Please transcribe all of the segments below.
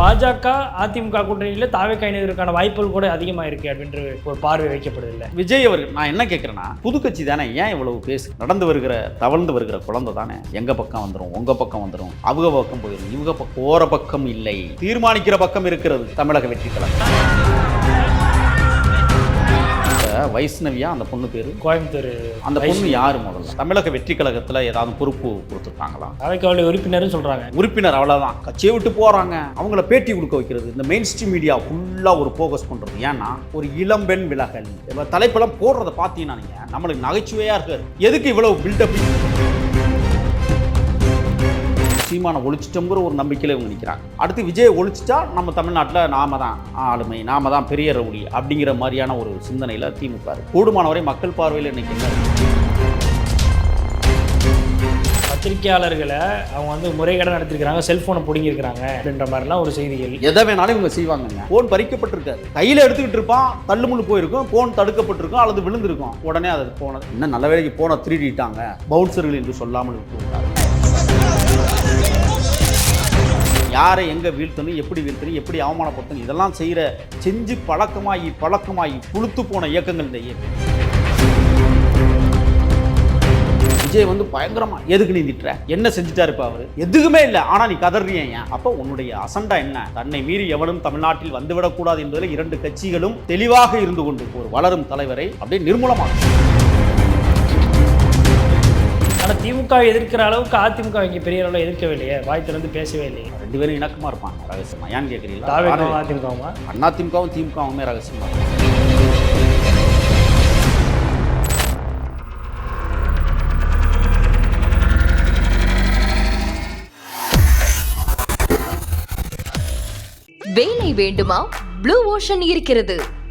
பாஜக அதிமுக கூட்டணியில் தாவேக்கா இணைவதற்கான வாய்ப்புகள் கூட அதிகமாக இருக்கு அப்படின்ற ஒரு பார்வை வைக்கப்படுது இல்லை விஜய் அவர்கள் நான் என்ன கேட்குறேன்னா புது கட்சி தானே ஏன் இவ்வளவு பேசு நடந்து வருகிற தவழ்ந்து வருகிற குழந்தை தானே எங்க பக்கம் வந்துடும் உங்க பக்கம் வந்துடும் அவங்க பக்கம் போயிடும் இவங்க பக்கம் போற பக்கம் இல்லை தீர்மானிக்கிற பக்கம் இருக்கிறது தமிழக வெற்றி கழகம் வைஷ்ணவியா? அந்த பொண்ணு பேரு? கோயம்புத்தூர் அந்த பொண்ணு யாரு முதல்ல? தமிழக வெற்றி கழகத்துல ஏதாவது பொறுப்பு கொடுத்துருக்காங்களா? தாவேக்காவுடைய உறுப்பினரும் சொல்றாங்க. உறுப்பினர் அவ்வளவுதான். கட்சியை விட்டு போறாங்க. அவங்கள பேட்டி கொடுக்க வைக்கிறது. இந்த மெயின் ஸ்ட்ரீம் மீடியா ஃபுல்லா ஒரு ஃபோக்கஸ் பண்றது. ஏன்னா ஒரு இளம்பெண் விலகல். தலைப்பெல்லாம் போடுறத பார்த்தீங்கன்னா நீங்க நம்மளுக்கு நகைச்சுவையா இருக்காரு எதுக்கு இவ்வளவு பில்டப் சீமானை ஒழிச்சிட்டோங்கிற ஒரு நம்பிக்கையில் இவங்க நிற்கிறாங்க அடுத்து விஜய் ஒழிச்சிட்டா நம்ம தமிழ்நாட்டில் நாம தான் ஆளுமை நாம தான் பெரிய ரவுடி அப்படிங்கிற மாதிரியான ஒரு சிந்தனையில் திமுக கூடுமானவரை மக்கள் பார்வையில் இன்னைக்கு என்ன? பத்திரிகையாளர்களை அவங்க வந்து முறைகேடாக நடத்திருக்கிறாங்க செல்போனை பிடுங்கியிருக்கிறாங்க அப்படின்ற மாதிரிலாம் ஒரு செய்திகள். எதை வேணாலும் இவங்க செய்வாங்கங்க. போன் பறிக்கப்பட்டிருக்காரு. கையில எடுத்துக்கிட்டு இருப்பான் தள்ளுமுள்ளு போயிருக்கும் போன் தடுக்கப்பட்டிருக்கும் அல்லது விழுந்திருக்கும். உடனே அது போன இன்னும் நல்ல வேலைக்கு போனை திருடிட்டாங்க. பவுன்சர்கள் என்று சொல்லாமல் விட்டுவிட்டார் யாரை எங்கே வீழ்த்தணும் எப்படி வீழ்த்தணும் எப்படி அவமானப்படுத்தணும் இதெல்லாம் செய்கிற செஞ்சு பழக்கமாகி பழக்கமாகி புழுத்து போன இயக்கங்கள் இந்த இயக்கம். விஜய் வந்து பயங்கரமா எதுக்கு நீ திட்டுற? என்ன செஞ்சுட்டா இருப்பா அவரு? எதுக்குமே இல்லை. ஆனா நீ கதறிய ஏன்? அப்போ உன்னுடைய அசண்டா என்ன? தன்னை மீறி எவனும் தமிழ்நாட்டில் வந்துவிடக்கூடாது என்பதில் இரண்டு கட்சிகளும் தெளிவாக இருந்து கொண்டு ஒரு வளரும் தலைவரை அப்படியே நிர்மூலமாக ஆனால் திமுக எதிர்க்கிற அளவுக்கு அதிமுக இங்கே பெரிய அளவில் எதிர்க்கவே இல்லையே வாய் திறந்து பேசவே இல்லையே. ரெண்டு பேரும் இணக்கமா இருப்பாங்க ரகசியமா. ஏன்னு கேட்குறீங்களா அதிமுகவுமா அண்ணா திமுகவும் திமுகவுமே ரகசியமா. இருப்பாங்க வேலை வேண்டுமா? ப்ளூ ஓஷன் இருக்கிறது.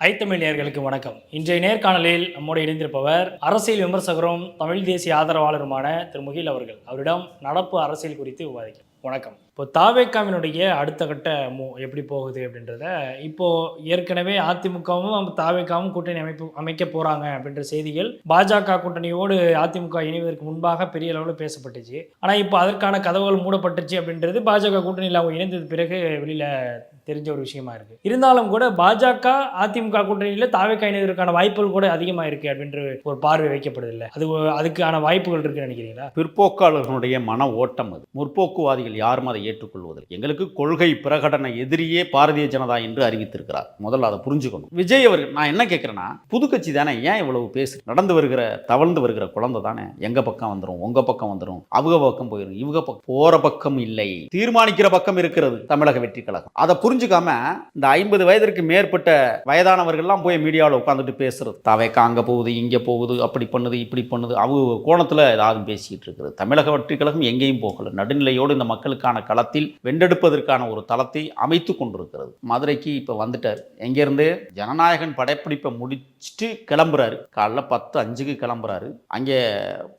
ஐத்தமிழ்நேயர்களுக்கு வணக்கம். இன்றைய நேர்காணலில் நம்மோடு இணைந்திருப்பவர் அரசியல் விமர்சகரும் தமிழ் தேசிய ஆதரவாளருமான திரு முகில் அவர்கள். அவரிடம் நடப்பு அரசியல் குறித்து விவாதிக்கும் வணக்கம். இப்போ தாவேக்காவினுடைய அடுத்த கட்ட மூ எப்படி போகுது அப்படின்றத இப்போ ஏற்கனவே அதிமுகவும் தாவேக்காவும் கூட்டணி அமைப்பு அமைக்க போறாங்க அப்படின்ற செய்திகள் பாஜக கூட்டணியோடு அதிமுக இணைவதற்கு முன்பாக பெரிய அளவில் பேசப்பட்டுச்சு. ஆனால் இப்போ அதற்கான கதவுகள் மூடப்பட்டுச்சு அப்படின்றது பாஜக கூட்டணியில் அவங்க இணைந்தது பிறகு வெளியில தெரிஞ்ச ஒரு விஷயமா இருக்கு. இருந்தாலும் கூட பாஜக அதிமுக கூட்டணியில் தாவேக்கா இணைவதற்கான வாய்ப்புகள் கூட அதிகமாக இருக்கு அப்படின்ற ஒரு பார்வை வைக்கப்படுது இல்லை அது அதுக்கான வாய்ப்புகள் இருக்குன்னு நினைக்கிறீங்களா? பிற்போக்காளர்களுடைய மன ஓட்டம் அது. முற்போக்குவாதிகள் யாரும் அதை ஏற்றுக்கொள்வதில்லை. எங்களுக்கு கொள்கை பிரகடன எதிரியே பாரதிய ஜனதா என்று அறிவித்திருக்கிறார். முதல்ல அதை புரிஞ்சுக்கணும். விஜய் அவர்கள் நான் என்ன கேட்குறேன்னா புது கட்சி தானே ஏன் இவ்வளவு பேசு நடந்து வருகிற தவழ்ந்து வருகிற குழந்தை தானே எங்க பக்கம் வந்துடும் உங்க பக்கம் வந்துடும் அவங்க பக்கம் போயிடும் இவங்க பக்கம் போற பக்கம் இல்லை தீர்மானிக்கிற பக்கம் இருக்கிறது தமிழக வெற்றி கழகம். அதை புரிஞ்சுக்காம இந்த ஐம்பது வயதிற்கு மேற்பட்ட வயதானவர்கள்லாம் போய் மீடியாவில் உட்காந்துட்டு பேசுறது. தவைக்கா அங்க போகுது இங்க போகுது அப்படி பண்ணுது இப்படி பண்ணுது அவங்க கோணத்தில் ஏதாவது பேசிட்டு இருக்கிறது. தமிழக வெற்றி கழகம் எங்கேயும் போகல. நடுநிலையோடு இந்த மக்களுக்கான களத்தில் வென்றெடுப்பதற்கான ஒரு தளத்தை அமைத்து கொண்டிருக்கிறது. மதுரைக்கு இப்போ வந்துட்டார். எங்கேருந்து? ஜனநாயகன் படைப்பிடிப்பை முடிச்சுட்டு கிளம்புறாரு. காலைல பத்து அஞ்சுக்கு கிளம்புறாரு. அங்கே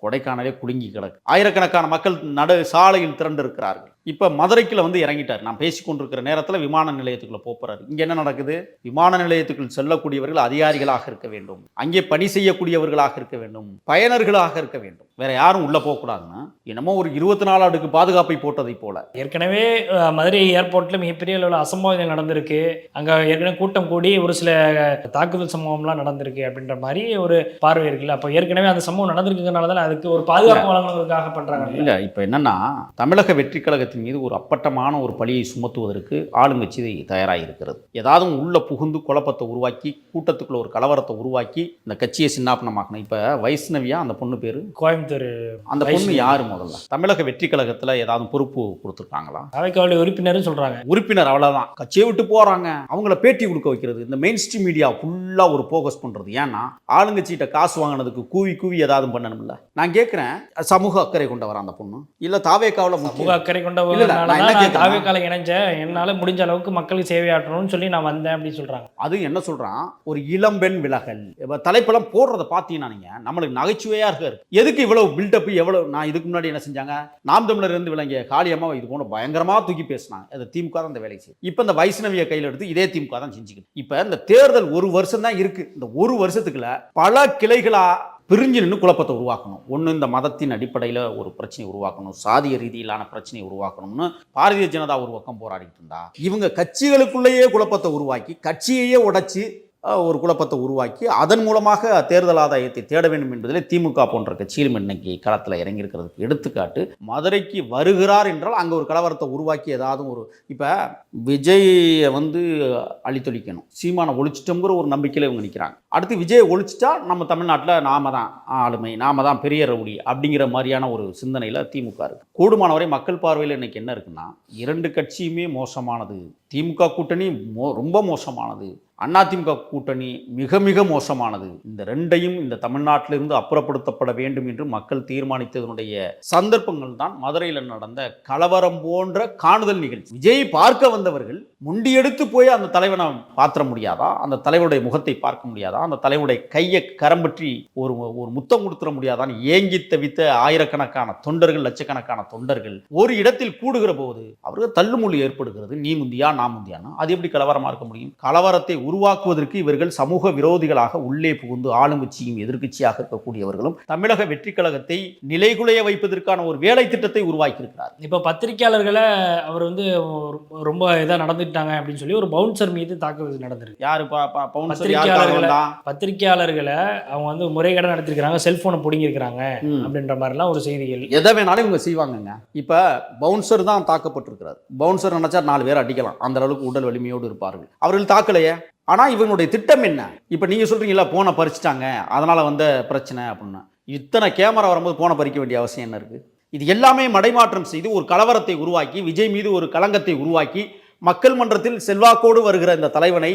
கொடைக்கானலே குலுங்கி கிடக்கு. ஆயிரக்கணக்கான மக்கள் நடு சாலையில் திரண்டு இருக்கிறார்கள் இப்போ மதுரைக்குள்ள வந்து இறங்கிட்டார். நான் பேசி கொண்டிருக்கிற நேரத்தில் விமான நிலையத்துக்குள்ள போறாரு. இங்கே என்ன நடக்குது? விமான நிலையத்துக்குள் செல்லக்கூடியவர்கள் அதிகாரிகளாக இருக்க வேண்டும். அங்கே பணி செய்யக்கூடியவர்களாக இருக்க வேண்டும். பயனர்களாக இருக்க வேண்டும். வேற யாரும் உள்ள போகக்கூடாதுன்னா என்னமோ ஒரு இருபத்தி நாலு அடுக்கு பாதுகாப்பை போட்டதை போல. ஏற்கனவே மதுரை ஏர்போர்ட்டில் மிகப்பெரிய அளவில் அசம்பாவிதம் நடந்திருக்கு. அங்கே ஏற்கனவே கூட்டம் கூடி ஒரு சில தாக்குதல் சம்பவம்லாம் நடந்திருக்கு அப்படின்ற மாதிரி ஒரு பார்வை இருக்குல்ல. அப்போ ஏற்கனவே அந்த சம்பவம் நடந்திருக்குங்கிறனால தான் அதுக்கு ஒரு பாதுகாப்பு வழங்குவதற்காக பண்ணுறாங்க இல்ல இப்போ என்னன்னா தமிழக வெற்றி கழகத்தின் மீது ஒரு அப்பட்டமான ஒரு பழியை சுமத்துவதற்கு ஆளுங்கட்சி தயாராக இருக்கிறது ஏதாவது உள்ள புகுந்து குழப்பத்தை உருவாக்கி கூட்டத்துக்குள்ள ஒரு கலவரத்தை உருவாக்கி இந்த கட்சியை சின்னாப்பனமாக்கணும் இப்போ வைஷ்ணவியா அந்த பொண்ணு பேரு? கோயம்புத்தூர் அந்த பொண்ணு. யாரு முதல்ல? தமிழக வெற்றி கழகத்துல ஏதாவது பொறுப்பு கொடுத்துருக்காங்களா? அவைக்காவுடைய உறுப்பினரும் சொல்கிறாங்க உறுப்பினர் அவ்வளவுதான். கட்சியை விட்டு போறாங்க. அவங்கள பேட்டி கொடுக்க வைக்கிறது. இந்த மெயின் ஸ்ட்ரீம் மீடியா ஃபுல்லா ஒரு ஃபோக்கஸ் பண்றது. ஏன்னா ஆளுங்கட்சிகிட்ட காசு வாங்கினதுக்கு கூவி கூவி ஏதாவது பண்ணணும்ல. நான் கேட்கிறேன் சமூக அக்கறை கொண்டவர் அந்த பொண்ணு? இல்ல தாவேக்காவில் சமூக அக்கறை கொண்ட தாவேக்கால இணைஞ்சேன். என்னால முடிஞ்ச அளவுக்கு மக்களுக்கு சேவையாற்றணும்னு சொல்லி நான் வந்தேன் அப்படின்னு சொல்றாங்க. அது என்ன சொல்றான்? ஒரு இளம்பெண் விலகல். இப்ப தலைப்பெல்லாம் போடுறத பார்த்தீங்கன்னா நீங்க நம்மளுக்கு நகைச்சுவையா இருக்கு எதுக்கு இவ்வளவு பில்டப் எவ்வளவு நான் இதுக்கு முன்னாடி என்ன செஞ்சாங்க? நாம் தமிழர் இருந்து விளங்கிய காளியம்மா இது போன பயங்கரமா தூக்கி பேசினாங்க. அது திமுக தான் இந்த வேலை செய்யும் இப்ப இந்த வைஷ்ணவிய கையில எடுத்து இதே திமுக தான் செஞ்சுக்கிட்டு இப்ப இந்த தேர்தல் ஒரு வருஷம் தான் இருக்கு. இந்த ஒரு வருஷத்துக்குள்ள பல கிளைகளா பிரிஞ்சு நின்று குழப்பத்தை உருவாக்கணும். ஒன்று இந்த மதத்தின் அடிப்படையில் ஒரு பிரச்சனை உருவாக்கணும். சாதிய ரீதியிலான பிரச்சனையை உருவாக்கணும்னு பாரதிய ஜனதா ஒரு பக்கம் போராடிட்டு இருந்தா இவங்க கட்சிகளுக்குள்ளேயே குழப்பத்தை உருவாக்கி கட்சியையே உடைச்சி ஒரு குழப்பத்தை உருவாக்கி அதன் மூலமாக தேர்தல் ஆதாயத்தை தேட வேண்டும் என்பதில் திமுக போன்ற கட்சியிலும் இன்னைக்கு களத்தில் இறங்கியிருக்கிறதுக்கு எடுத்துக்காட்டு மதுரைக்கு வருகிறார் என்றால் அங்கே ஒரு கலவரத்தை உருவாக்கி ஏதாவது ஒரு இப்போ விஜயை வந்து அழித்தொழிக்கணும். சீமானை ஒழிச்சிட்டோங்கிற ஒரு நம்பிக்கையில் இவங்க நிற்கிறாங்க அடுத்து விஜயை ஒழிச்சிட்டா நம்ம தமிழ்நாட்டில் நாம தான் ஆளுமை நாம தான் பெரிய ரவுடி அப்படிங்கிற மாதிரியான ஒரு சிந்தனையில் திமுக இருக்குது கூடுமானவரை மக்கள் பார்வையில் இன்னைக்கு என்ன இருக்குன்னா இரண்டு கட்சியுமே மோசமானது. திமுக கூட்டணி மோ ரொம்ப மோசமானது. அதிமுக கூட்டணி மிக மிக மோசமானது. இந்த ரெண்டையும் இந்த தமிழ்நாட்டிலிருந்து அப்புறப்படுத்தப்பட வேண்டும் என்று மக்கள் தீர்மானித்ததனுடைய சந்தர்ப்பங்கள் தான் மதுரையில் நடந்த கலவரம் போன்ற காணுதல் நிகழ்ச்சி. விஜய் பார்க்க வந்தவர்கள் முண்டியெடுத்து போய் அந்த தலைவனை பாத்திர முடியாதா? அந்த தலைவருடைய முகத்தை பார்க்க முடியாதா? அந்த தலைவருடைய கையை கரம்பற்றி ஒரு ஒரு முத்தம் கொடுத்துட முடியாதான்னு ஏங்கி தவித்த ஆயிரக்கணக்கான தொண்டர்கள் லட்சக்கணக்கான தொண்டர்கள் ஒரு இடத்தில் கூடுகிற போது அவர்கள் தள்ளுமுள்ளு ஏற்படுகிறது. நீ முந்தியா நான் முந்தியானா? அது எப்படி கலவரமா இருக்க முடியும்? கலவரத்தை உருவாக்குவதற்கு இவர்கள் சமூக விரோதிகளாக உள்ளே புகுந்து ஆளுங்கட்சியும் எதிர்க்கட்சியாக இருக்கக்கூடியவர்களும் தமிழக வெற்றி கழகத்தை நிலைகுலைய வைப்பதற்கான ஒரு வேலை திட்டத்தை உருவாக்கியிருக்கிறார். இப்போ பத்திரிக்கையாளர்களை அவர் வந்து ரொம்ப இதாக நடந்துட்டாங்க அப்படின்னு சொல்லி ஒரு பவுன்சர் மீது தாக்குதல் நடந்திருக்கு. யாரு பா- பா- பவுன்சர் யார் பத்திரிக்கையாளர்களை- காரணம் தான்? பத்திரிக்கையாளர்களை அவங்க வந்து முறைகேட நடத்திருக்கிறாங்க செல்போனை பிடுங்கியிருக்கிறாங்க ம். அப்படின்ற மாதிரிலாம் ஒரு செய்திகள். எதை வேணாலும் இவங்க செய்வாங்கங்க. இப்போ பவுன்சர் தான் தாக்கப்பட்டிருக்கிறார். பவுன்சர் நினைச்சா நாலு பேர் அடிக்கலாம். அந்த அளவுக்கு உடல் வலிமையோடு இருப்பார்கள். அவர்கள் தாக்கலையே? ஆனால் இவங்களுடைய திட்டம் என்ன? இப்போ நீங்கள் சொல்கிறீங்களா போனை பறிச்சிட்டாங்க அதனால் வந்த பிரச்சனை அப்படின்னா இத்தனை கேமரா வரும்போது போனை பறிக்க வேண்டிய அவசியம் என்ன இருக்குது இது எல்லாமே மடைமாற்றம் செய்து ஒரு கலவரத்தை உருவாக்கி விஜய் மீது ஒரு களங்கத்தை உருவாக்கி மக்கள் மன்றத்தில் செல்வாக்கோடு வருகிற இந்த தலைவனை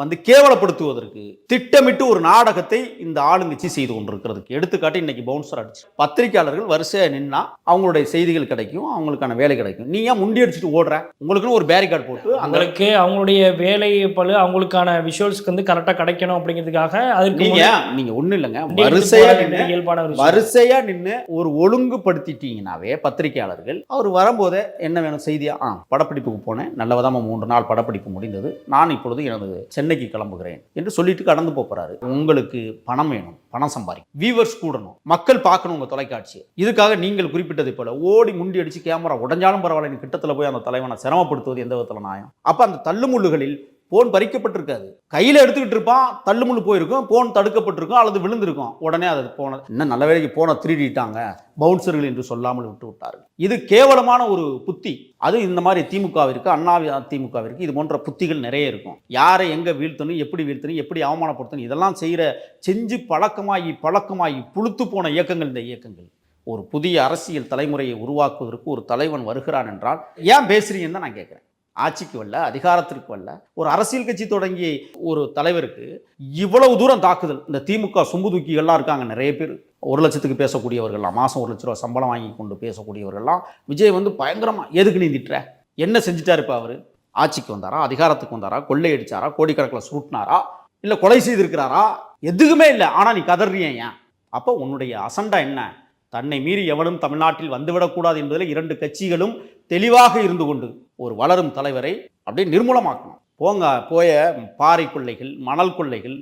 வந்து கேவலப்படுத்துவதற்கு திட்டமிட்டு ஒரு நாடகத்தை இந்த ஆளுங்கட்சி செய்து கொண்டிருக்கிறதுக்கு. எடுத்துக்காட்டு இன்னைக்கு பவுன்சர் அடிச்சு பத்திரிக்கையாளர்கள் வரிசையா நின்னா அவங்களுடைய செய்திகள் கிடைக்கும் அவங்களுக்கான வேலை கிடைக்கும். நீ ஏன் முண்டி அடிச்சுட்டு ஓடுற? உங்களுக்குன்னு ஒரு பேரிகார்டு போட்டு அவங்களுக்கு அவங்களுடைய வேலை பழு அவங்களுக்கான விஷுவல்ஸ்க்கு வந்து கரெக்டாக கிடைக்கணும் அப்படிங்கிறதுக்காக அதுக்கு நீங்க நீங்க ஒண்ணு இல்லைங்க. வரிசையா நின்னு இயல்பான. வரிசையா நின்று ஒரு ஒழுங்குபடுத்திட்டீங்கனாவே பத்திரிகையாளர்கள் அவர் வரும்போதே என்ன வேணும் செய்தியா? ஆ படப்பிடிப்புக்கு போனேன். நல்லவிதமாக மூன்று நாள் படப்பிடிப்பு முடிந்தது. நான் இப்பொழுது எனது சென்னைக்கு கிளம்புகிறேன் என்று சொல்லிட்டு கடந்து போப் போறாரு. உங்களுக்கு பணம் வேணும் பணம் சம்பாதி வியூவர்ஸ் கூடணும் மக்கள் பார்க்கணும் உங்க தொலைக்காட்சி. இதுக்காக நீங்கள் குறிப்பிட்டதை போல ஓடி முண்டி அடிச்சு கேமரா உடஞ்சாலும் பரவாயில்ல கிட்டத்தில் போய் அந்த தலைவனை சிரமப்படுத்துவது எந்த விதத்தில் நியாயம்? அப்போ அந்த தள்ளுமுள்ளுகளில் போன் பறிக்கப்பட்டிருக்காது. கையில் எடுத்துக்கிட்டு இருப்பான் தள்ளுமுள்ளு போயிருக்கும் போன் தடுக்கப்பட்டிருக்கும் அல்லது விழுந்திருக்கும். உடனே அது போன இன்னும் நல்ல வேலைக்கு போனை திருடிட்டாங்க பவுன்சர்கள் என்று சொல்லாமல் விட்டு விட்டார்கள். இது கேவலமான ஒரு புத்தி. அது இந்த மாதிரி திமுகவிற்கு அண்ணா திமுகவிற்கு இது போன்ற புத்திகள் நிறைய இருக்கும். யாரை எங்கே வீழ்த்தணும் எப்படி வீழ்த்தணும் எப்படி அவமானப்படுத்தணும் இதெல்லாம் செய்கிற செஞ்சு பழக்கமாகி பழக்கமாகி புழுத்து போன இயக்கங்கள் இந்த இயக்கங்கள். ஒரு புதிய அரசியல் தலைமுறையை உருவாக்குவதற்கு ஒரு தலைவன் வருகிறான் என்றால் ஏன் பேசுறீங்கன்னு தான் நான் கேட்குறேன். ஆட்சிக்கு வரல அதிகாரத்திற்கு வரல. ஒரு அரசியல் கட்சி தொடங்கிய ஒரு தலைவருக்கு இவ்வளவு தூரம் தாக்குதல். இந்த திமுக சும்பு தூக்கிகள்லாம் இருக்காங்க நிறைய பேர். ஒரு லட்சத்துக்கு பேசக்கூடியவர்கள்லாம் மாதம் ஒரு லட்ச ரூபா சம்பளம் வாங்கி கொண்டு பேசக்கூடியவர்கள்லாம் விஜய் வந்து பயங்கரமாக எதுக்கு நீ என்ன செஞ்சுட்டாரு இப்போ அவர்? ஆட்சிக்கு வந்தாரா? அதிகாரத்துக்கு வந்தாரா? கொள்ளையடிச்சாரா? கோடிக்கணக்கில் சுருட்டினாரா? இல்லை கொலை செய்திருக்கிறாரா? எதுக்குமே இல்லை. ஆனால் நீ கதறிய ஏன்? அப்போ உன்னுடைய அசண்டா என்ன? தன்னை மீறி எவனும் தமிழ்நாட்டில் வந்துவிடக்கூடாது என்பதில் இரண்டு கட்சிகளும் தெளிவாக இருந்து கொண்டு ஒரு வளரும் தலைவரை அப்படியே நிர்மூலமாக்கணும். போங்க போய பாறை கொள்ளைகள் மணல் கொள்ளைகள்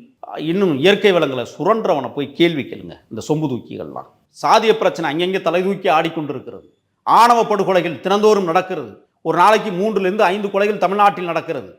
இன்னும் இயற்கை வளங்களை சுரன்றவனை போய் கேள்வி கேளுங்க இந்த சொம்பு தூக்கிகள்லாம். சாதிய பிரச்சனை அங்கங்கே தலை தூக்கி ஆடிக்கொண்டிருக்கிறது. ஆணவ படுகொலைகள் தினந்தோறும் நடக்கிறது. ஒரு நாளைக்கு மூன்றுலேருந்து ஐந்து கொலைகள் தமிழ்நாட்டில் நடக்கிறது.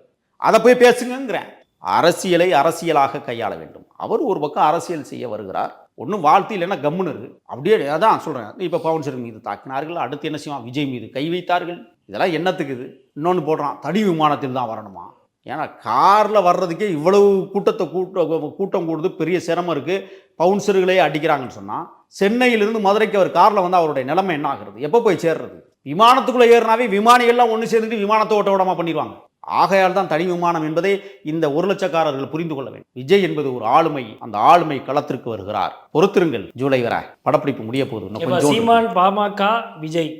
அதை போய் பேசுங்கிறேன் அரசியலை அரசியலாக கையாள வேண்டும். அவர் ஒரு பக்கம் அரசியல் செய்ய வருகிறார். ஒன்றும் வாழ்த்து இல்லைன்னா கம்முன்னு இருக்கு அப்படியே அதான் சொல்கிறேன் இப்போ பவன் சரண் மீது தாக்கினார்கள். அடுத்து என்ன செய்வான்? விஜய் மீது கை வைத்தார்கள். இதெல்லாம் என்னத்துக்கு இது? இன்னொன்று போடுறான் தடி விமானத்தில் தான் வரணுமா? ஏன்னா காரில் வர்றதுக்கே இவ்வளவு கூட்டத்தை கூட்ட கூட்டம் கூடுது பெரிய சிரமம் இருக்குது பவுன்சர்களே அடிக்கிறாங்கன்னு சொன்னால் சென்னையிலிருந்து மதுரைக்கு அவர் காரில் வந்து அவருடைய நிலைமை என்ன ஆகுறது? எப்போ போய் சேர்றது? விமானத்துக்குள்ளே ஏறினாவே விமானிகள்லாம் ஒன்று சேர்ந்துட்டு விமானத்தை ஓட்ட விடாம பண்ணிடுவாங்க. ஆகையால் தான் தனி விமானம் என்பதை இந்த ஒரு லட்சக்காரர்கள் புரிந்து கொள்ள வேண்டும். விஜய் என்பது ஒரு ஆளுமை அந்த ஆளுமை களத்திற்கு வருகிறார். பொறுத்திருங்கள் ஜூலை வரை. படப்பிடிப்பு முடிய போகுது. சீமான் பாமக விஜய்.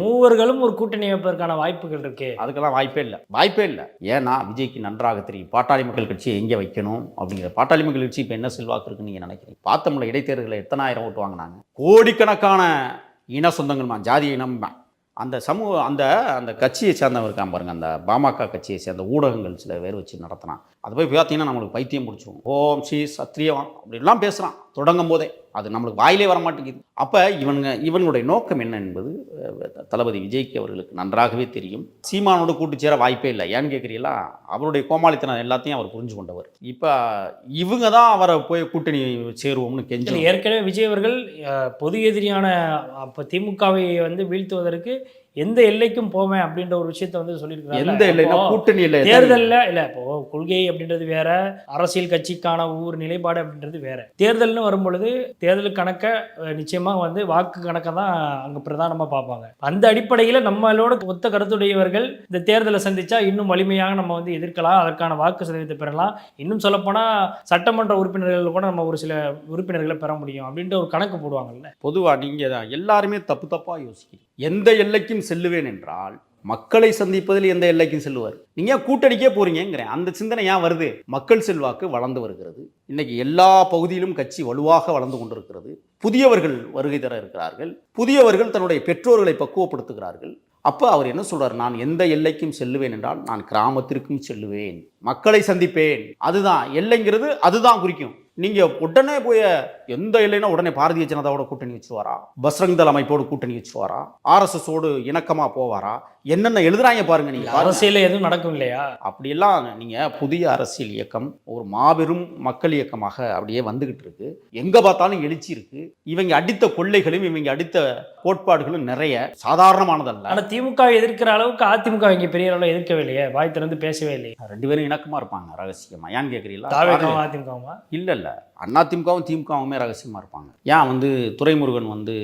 மூவர்களும் ஒரு கூட்டணி அமைப்பதற்கான வாய்ப்புகள் இருக்கு. அதுக்கெல்லாம் வாய்ப்பே இல்லை. வாய்ப்பே இல்லை. ஏன்னா விஜய்க்கு நன்றாக தெரியும். பாட்டாளி மக்கள் கட்சியை எங்கே வைக்கணும் அப்படிங்கிற பாட்டாளி மக்கள் கட்சி இப்போ என்ன செல்வாக்கு இருக்குன்னு நீங்கள் நினைக்கிறீங்க? பார்த்தோம்ல இடைத்தேர்தலில் எத்தனாயிரம் ஓட்டு வாங்கினாங்க? கோடிக்கணக்கான இன சொந்தங்கள்மா ஜாதி இனம்மா அந்த சமூக அந்த அந்த கட்சியை சேர்ந்தவன் இருக்கான் பாருங்க. அந்த பாமக கட்சியை சேர்ந்த ஊடகங்கள் சில பேர் வச்சு நடத்தினான் அதை போய் பார்த்தீங்கன்னா நம்மளுக்கு பைத்தியம் பிடிச்சிரும். ஓம் ஸ்ரீ சத்ரியவான் அப்படின்லாம் பேசுகிறான் தொடங்கும் போதே. அது நம்மளுக்கு வாயிலே வர மாட்டேங்குது அப்போ இவனுங்க இவனுடைய நோக்கம் என்ன என்பது தளபதி விஜய்க்கு அவர்களுக்கு நன்றாகவே தெரியும். சீமானோட கூட்டு சேர வாய்ப்பே இல்லை. ஏன்னு கேட்குறீங்களா அவருடைய கோமாளித்தனம் எல்லாத்தையும் அவர் புரிஞ்சு கொண்டவர். இப்போ இவங்க தான் அவரை போய் கூட்டணி சேருவோம்னு இல்ல, கெஞ்சு ஏற்கனவே விஜய் அவர்கள் பொது எதிரியான அப்போ திமுகவை வந்து வீழ்த்துவதற்கு எந்த எல்லைக்கும் போவேன் அப்படின்ற ஒரு விஷயத்த வந்து சொல்லியிருக்காங்க எந்த கூட்டணி இல்லை தேர்தல்ல இல்ல இப்போ கொள்கை அப்படின்றது வேற அரசியல் கட்சிக்கான ஒவ்வொரு நிலைப்பாடு அப்படின்றது வேற. தேர்தல்னு வரும்பொழுது தேர்தல் கணக்க அஹ், நிச்சயமா வந்து வாக்கு கணக்கை தான் அங்க பிரதானமா பார்ப்பாங்க. அந்த அடிப்படையில நம்மளோட ஒத்த கருத்துடையவர்கள் இந்த தேர்தலை சந்திச்சா இன்னும் வலிமையாக நம்ம வந்து எதிர்க்கலாம் அதற்கான வாக்கு சதவீதத்தை பெறலாம். இன்னும் சொல்லப்போனா சட்டமன்ற உறுப்பினர்கள் கூட நம்ம ஒரு சில உறுப்பினர்களை பெற முடியும் அப்படின்ற ஒரு கணக்கு போடுவாங்கல்ல. பொதுவாக நீங்கள் தான் எல்லாருமே தப்பு தப்பாக யோசிக்கிறீங்க. எந்த எல்லைக்கும் செல்லுவேன் என்றால் மக்களை சந்திப்பதில் எந்த எல்லைக்கும் செல்லுவார். நீங்கள் கூட்டணிக்கே போறீங்கிறேன் அந்த சிந்தனை ஏன் வருது? மக்கள் செல்வாக்கு வளர்ந்து வருகிறது. இன்னைக்கு எல்லா பகுதியிலும் கட்சி வலுவாக வளர்ந்து கொண்டிருக்கிறது. புதியவர்கள் வருகை தர இருக்கிறார்கள். புதியவர்கள் தன்னுடைய பெற்றோர்களை பக்குவப்படுத்துகிறார்கள். அப்போ அவர் என்ன சொல்றார்? நான் எந்த எல்லைக்கும் செல்லுவேன் என்றால் நான் கிராமத்திற்கும் செல்லுவேன். மக்களை சந்திப்பேன். அதுதான். எல்லைங்கிறது அதுதான் குறிக்கும். நீங்க உடனே போய் எந்த இல்லைன்னா உடனே பாரதிய ஜனதாவோட கூட்டணி வச்சுருவாரா பஸ்ரங் தள் அமைப்போடு கூட்டணி வச்சுருவாரா ஆர்எஸ்எஸோடு இணக்கமா போவாரா? என்னென்ன எழுதுறாங்க பாருங்க நீங்க. பாருங்க. அரசியல்ல எதுவும் நடக்கும் இல்லையா? அப்படியெல்லாம் நீங்க புதிய அரசியல் இயக்கம் ஒரு மாபெரும் மக்கள் இயக்கமாக அப்படியே வந்துகிட்டு இருக்கு. எங்க பார்த்தாலும் எழுச்சி இருக்கு. இவங்க அடித்த கொள்ளைகளும் இவங்க அடித்த கோட்பாடுகளும் நிறைய சாதாரணமானதல்ல. ஆனா திமுக எதிர்க்கிற அளவுக்கு அதிமுக இங்க பெரிய அளவுல எதிர்க்கவே இல்லையே வாய் திறந்து பேசவே இல்லையே. ரெண்டு பேரும் இணக்கமா இருப்பாங்க ரகசியமா. ஏன்னு கேக்குறீங்களா? தாவேகவும் அதிமுகவுமா? இல்ல. இல்ல. அதிமுகவும் திமுகவுமே ரகசியமா இருப்பாங்க. ஏன் வந்து துரைமுருகன் வந்து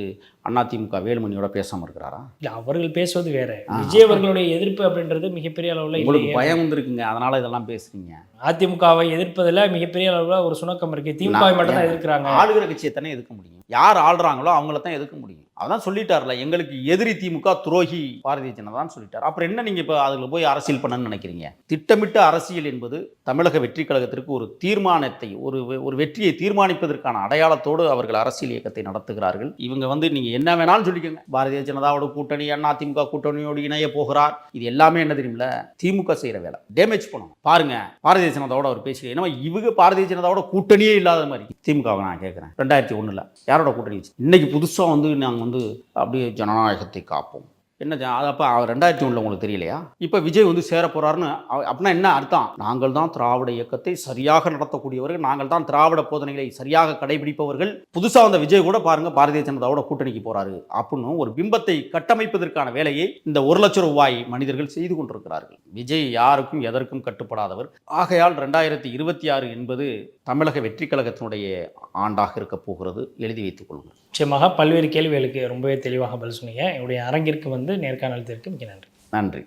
அதிமுக வேலுமணியோட பேசாம இருக்கிறாரா? இல்ல அவர்கள் பேசுவது வேற. விஜய் அவர்களுடைய எதிர்ப்பு அப்படின்றது மிகப்பெரிய அளவுல உங்களுக்கு பயம் வந்திருக்குங்க அதனால இதெல்லாம் பேசுறீங்க. அதிமுகவை எதிர்ப்பதுல மிகப்பெரிய அளவுல ஒரு சுணக்கம் இருக்கு. திமுகவை நான் மட்டும் தான்? எதிர்க்கிறாங்க. ஆளுகிற கட்சியை தானே எதுக்க முடியும்? யார் ஆள்றாங்களோ அவங்கள தான் எதுக்க முடியும். அதான் சொல்லிட்டார்ல எங்களுக்கு எதிரி திமுக துரோகி பாரதிய ஜனதான்னு சொல்லிட்டார். அப்புறம் என்ன நீங்க இப்போ அதுல போய் அரசியல் பண்ணணும்னு நினைக்கிறீங்க? திட்டமிட்ட அரசியல் என்பது தமிழக வெற்றி கழகத்திற்கு ஒரு தீர்மானத்தை ஒரு ஒரு வெற்றியை தீர்மானிப்பதற்கான அடையாளத்தோடு அவர்கள் அரசியல் இயக்கத்தை நடத்துகிறார்கள். இவங்க வந்து நீங்க என்ன வேணாலும் சொல்லிக்கோங்க. பாரதிய ஜனதாவோட கூட்டணி அதிமுக கூட்டணியோடு இணைய போகிறார். இது எல்லாமே என்ன தெரியுமில்ல? திமுக செய்யற வேலை. டேமேஜ் பண்ணணும். பாருங்க பாரதிய ஜனதாவோட அவர் பேசி ஏன்னா இவங்க பாரதிய ஜனதாவோட கூட்டணியே இல்லாத மாதிரி. திமுகவை நான் கேட்குறேன். ரெண்டாயிரத்தி ஒண்ணுல யாரோட கூட்டணி வச்சு? இன்னைக்கு புதுசா வந்து நாங்க வந்து அப்படியே ஜனநாயகத்தை காப்போம். என்ன அது அப்போ ரெண்டாயிரத்தி ஒன்றில் உங்களுக்கு தெரியலையா? இப்போ விஜய் வந்து சேர போகிறாருன்னு அவ- அப்படின்னா என்ன அர்த்தம்? நாங்கள் தான் திராவிட இயக்கத்தை சரியாக நடத்தக்கூடியவர்கள் நாங்கள் தான் திராவிட போதனைகளை சரியாக கடைபிடிப்பவர்கள். புதுசாக வந்த விஜய் கூட பாருங்கள் பாரதிய ஜனதாவோட கூட்டணிக்கு போகிறாரு அப்படின்னு ஒரு பிம்பத்தை கட்டமைப்பதற்கான வேலையை இந்த ஒரு லட்ச ரூபாய் மனிதர்கள் செய்து கொண்டிருக்கிறார்கள். விஜய் யாருக்கும் எதற்கும் கட்டுப்படாதவர். ஆகையால் ரெண்டாயிரத்தி இருபத்தி ஆறு என்பது தமிழக வெற்றி கழகத்தினுடைய ஆண்டாக இருக்க போகிறது. எழுதி வைத்துக் கொள்ளுங்கள் நிச்சயமாக பல்வேறு கேள்விகளுக்கு ரொம்பவே தெளிவாக பதில் சொன்னீங்க. என்னுடைய அரங்கிற்கு வந்து நேர்காணலத்திற்கு மிக நன்றி. நன்றி.